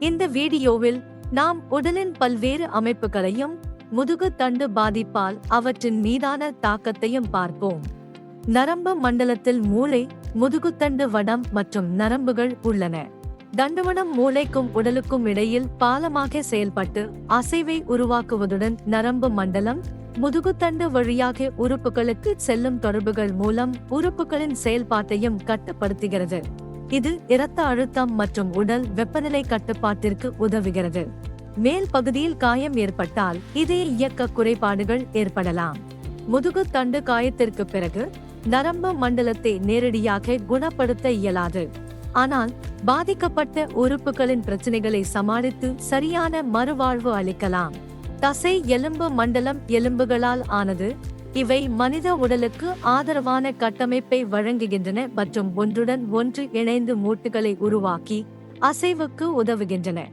இந்த வீடியோவில் நாம் உடலின் பல்வேறு அமைப்புகளையும் முதுகு தண்டு பாதிப்பால் அவற்றின் மீதான தாக்கத்தையும் பார்ப்போம். நரம்பு மண்டலத்தில் மூளை முதுகுத்தண்டு வடம் மற்றும் நரம்புகள் உள்ளன. தண்டுவனம் மூளைக்கும் உடலுக்கும் இடையில் பாலமாக செயல்பட்டு அசைவை உருவாக்குவதுடன் நரம்பு மண்டலம் முதுகுத்தண்டு வழியாக உறுப்புகளுக்கு செல்லும் தொடர்புகள் மூலம் உறுப்புகளின் செயல்பாட்டையும் கட்டுப்படுத்துகிறது. இது இரத்த அழுத்தம் மற்றும் உடல் வெப்பநிலை கட்டுப்பாட்டிற்கு உதவுகிறது. மேல் பகுதியில் காயம் ஏற்பட்டால் இதய இயக்க குறைபாடுகள் ஏற்படலாம். முதுகு தண்டு காயத்திற்கு பிறகு நரம்பு மண்டலத்தை நேரடியாக குணப்படுத்த இயலாது. ஆனால் பாதிக்கப்பட்ட உறுப்புகளின் பிரச்சனைகளை சமாளித்து சரியான மறுவாழ்வு அளிக்கலாம். தசை எலும்பு மண்டலம் எலும்புகளால் ஆனது இவை மனித உடலுக்கு ஆதரவான கட்டமைப்பை வழங்குகின்றன மற்றும் ஒன்றுடன் ஒன்று இணைந்து மூட்டுகளை உருவாக்கி அசைவுக்கு உதவுகின்றன.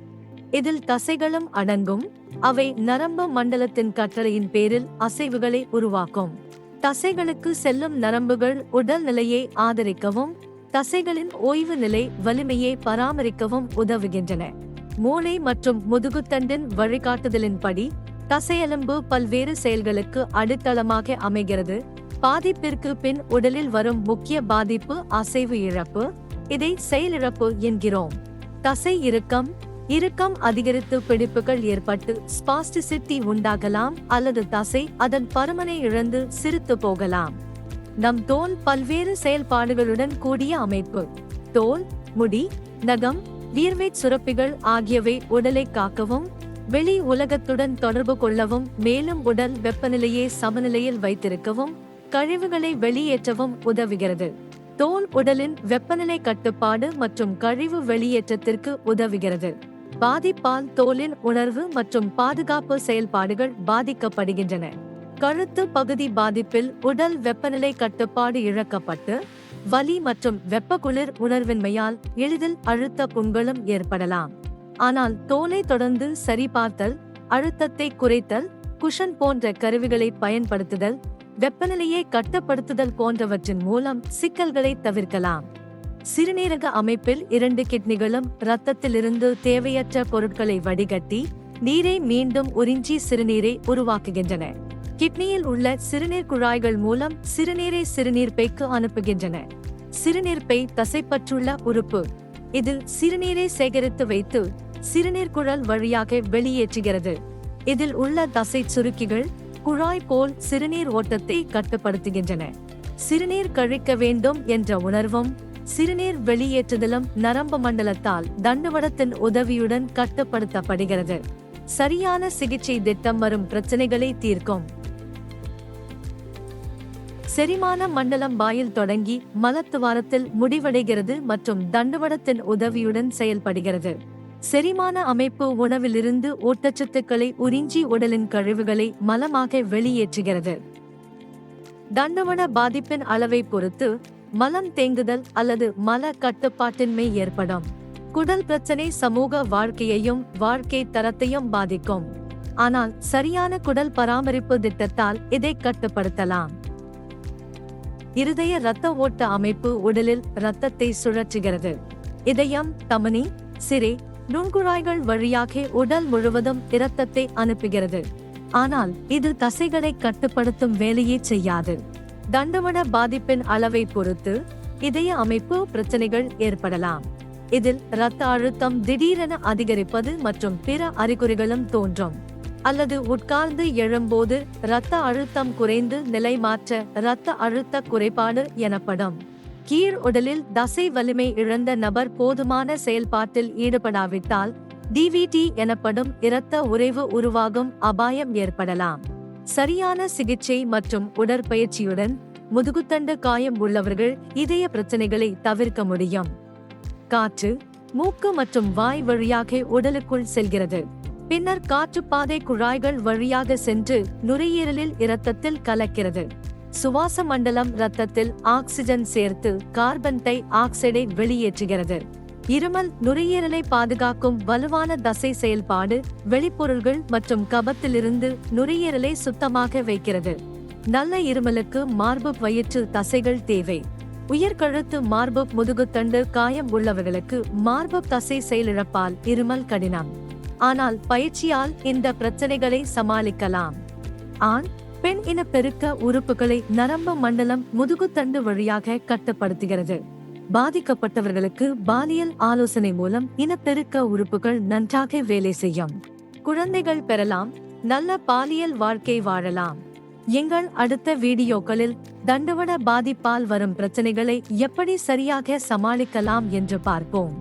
இதில் தசைகளும் அடங்கும். அவை நரம்பு மண்டலத்தின் கட்டளையின் பேரில் அசைவுகளை உருவாக்கும். தசைகளுக்கு செல்லும் நரம்புகள் உடல் நிலையை ஆதரிக்கவும் தசைகளின் ஓய்வு நிலை வலிமையை பராமரிக்கவும் உதவுகின்றன. மூளை மற்றும் முதுகுத்தண்டின் வழிகாட்டுதலின்படி தசையெலும்பு பல்வேறு செயல்களுக்கு அடித்தளமாக அமைகிறது. பாதிப்பிற்கு பின் உடலில் வரும் முக்கிய பாதிப்பு அசைவு இழப்பு. இதை செயலிழப்பு என்கிறோம். தசை இறுக்கம் இறுக்கம் அதிகரித்து பிடிப்புகள் ஏற்பட்டு ஸ்பாஸ்டிசிட்டி உண்டாகலாம் அல்லது தசை அதன் பருமனை இழந்து சிரித்து போகலாம். நம் தோல் பல்வேறு செயல்பாடுகளுடன் கூடிய அமைப்பு. தோல் முடி நகம் வியர்வை சுரப்பிகள் ஆகியவை உடலை காக்கவும் வெளி உலகத்துடன் தொடர்பு கொள்ளவும் மேலும் உடல் வெப்பநிலையை சமநிலையில் வைத்திருக்கவும் கழிவுகளை வெளியேற்றவும் உதவுகிறது. தோல் உடலின் வெப்பநிலை கட்டுப்பாடு மற்றும் கழிவு வெளியேற்றத்திற்கு உதவுகிறது. பாதிப்பால் தோலின் உணர்வு மற்றும் பாதுகாப்பு செயல்பாடுகள் பாதிக்கப்படுகின்றன. கழுத்து பகுதி பாதிப்பில் உடல் வெப்பநிலை கட்டுப்பாடு இழக்கப்பட்டு வலி மற்றும் வெப்ப குளிர் உணர்வின்மையால் எளிதில் அழுத்த புண்களும் ஏற்படலாம். ஆனால் தோலை தொடர்ந்து சரிபார்த்தல் அழுத்தத்தை குறைத்தல் குஷன் போன்ற கருவிகளை பயன்படுத்துதல் வெப்பநிலையை கட்டுப்படுத்துதல் போன்றவற்றின் மூலம் சிக்கல்களை தவிர்க்கலாம். சிறுநீரக அமைப்பில் இரண்டு கிட்னிகளும் இரத்தத்திலிருந்து தேவையற்ற பொருட்களை வடிகட்டி நீரை மீண்டும் உறிஞ்சி சிறுநீரை உருவாக்குகின்றன. கிட்னியில் உள்ள சிறுநீர் குழாய்கள் மூலம் சிறுநீரை சிறுநீர்ப்பைக்கு அனுப்புகின்றன. சிறுநீர்ப்பை தசைப்பற்றுள்ள உறுப்பு. இது சிறுநீரை சேகரித்து வைத்து சிறுநீர் குழல் வழியாக வெளியேற்றுகிறது. இதில் உள்ள தசை சுருக்கிகள் குழாய் போல் சிறுநீர் ஓட்டத்தை கட்டுப்படுத்துகின்றன. சிறுநீர் கழிக்க வேண்டும் என்ற உணர்வும் சிறுநீர் வெளியேற்றுதலும் நரம்பு மண்டலத்தால் தண்டுவடத்தின் உதவியுடன் கட்டுப்படுத்தப்படுகிறது. சரியான சிகிச்சை திட்டம் வரும் பிரச்சனைகளை தீர்க்கும். செரிமான மண்டலம் வாயில் தொடங்கி மலத்துவாரத்தில் முடிவடைகிறது மற்றும் தண்டுவடத்தின் உதவியுடன் செயல்படுகிறது. செரிமான அமைப்பு உணவிலிருந்து ஊட்டச்சத்துக்களை உறிஞ்சி உடலின் கழிவுகளை மலமாக வெளியேற்றுகிறது. தண்டவன பாதிப்பின் அளவை பொறுத்து மலம் தேங்குதல் அல்லது மல கட்டுப்பாட்டின்மை ஏற்படும். குடல் பிரச்சனை சமூக வாழ்க்கையையும் வாழ்க்கை தரத்தையும் பாதிக்கும். ஆனால் சரியான குடல் பராமரிப்பு திட்டத்தால் இதை கட்டுப்படுத்தலாம். இருதய இரத்த ஓட்ட அமைப்பு உடலில் இரத்தத்தை சுழற்றுகிறது. இதயம் தமனி சிறை நுண்குழாய்கள் வழியாக உடல் முழுவதும் இரத்தத்தை அனுப்புகிறது. ஆனால் இது தசைகளை கட்டுப்படுத்தும் வேலையை செய்யாது. தண்டவட பாதிப்பின் அளவை பொறுத்து இதய அமைப்பு பிரச்சனைகள் ஏற்படலாம். இதில் இரத்த அழுத்தம் திடீரென அதிகரிப்பது மற்றும் பிற அறிகுறிகளும் தோன்றும். அல்லது உட்கார்ந்து எழும்போது இரத்த அழுத்தம் குறைந்து நிலை மாற்ற இரத்த அழுத்த குறைபாடு எனப்படும். கீழ் உடலில் தசை வலிமை இழந்த நபர் போதுமான செயல்பாட்டில் ஈடுபடாவிட்டால் டிவிடி எனப்படும் இரத்த உறைவு உருவாகும் அபாயம் ஏற்படலாம். சரியான சிகிச்சை மற்றும் உடற்பயிற்சியுடன் முதுகுத்தண்டு காயம் உள்ளவர்கள் இதய பிரச்சனைகளை தவிர்க்க முடியும். காற்று மூக்கு மற்றும் வாய் வழியாக உடலுக்குள் செல்கிறது. பின்னர் காற்றுப்பாதை குழாய்கள் வழியாக சென்று நுரையீரலில் இரத்தத்தில் கலக்கிறது. சுவாச மண்டலம் இரத்தத்தில் ஆக்சிஜன் சேர்த்து கார்பன் டை ஆக்சைடை வெளியேற்றுகிறது. இருமல் நுரையீரலை பாதுகாக்கும் வலுவான தசை செயல்பாடு வெளிப்பொருள்கள் மற்றும் கபத்திலிருந்து நுரையீரலை சுத்தமாக வைக்கிறது. நல்ல இருமலுக்கு மார்பு வயிற்று தசைகள் தேவை. உயர்கழுத்து மார்பு முதுகுத்தண்டு காயம் உள்ளவர்களுக்கு மார்பு தசை செயலிழப்பால் இருமல் கடினம். ஆனால் பயிற்சியால் இந்த பிரச்சனைகளை சமாளிக்கலாம். ஆண் பெண் இன பெருக்க உறுப்புகளை நரம்பு மண்டலம் முதுகுத்தண்டு வழியாக கட்டுப்படுத்துகிறது. பாதிக்கப்பட்டவர்களுக்கு பாலியல் ஆலோசனை மூலம் இனப்பெருக்க உறுப்புகள் நன்றாக வேலை செய்யும். குழந்தைகள் பெறலாம் நல்ல பாலியல் வாழ்க்கை வாழலாம். எங்கள் அடுத்த வீடியோக்களில் தண்டுவட பாதிப்பால் வரும் பிரச்சனைகளை எப்படி சரியாக சமாளிக்கலாம் என்று பார்ப்போம்.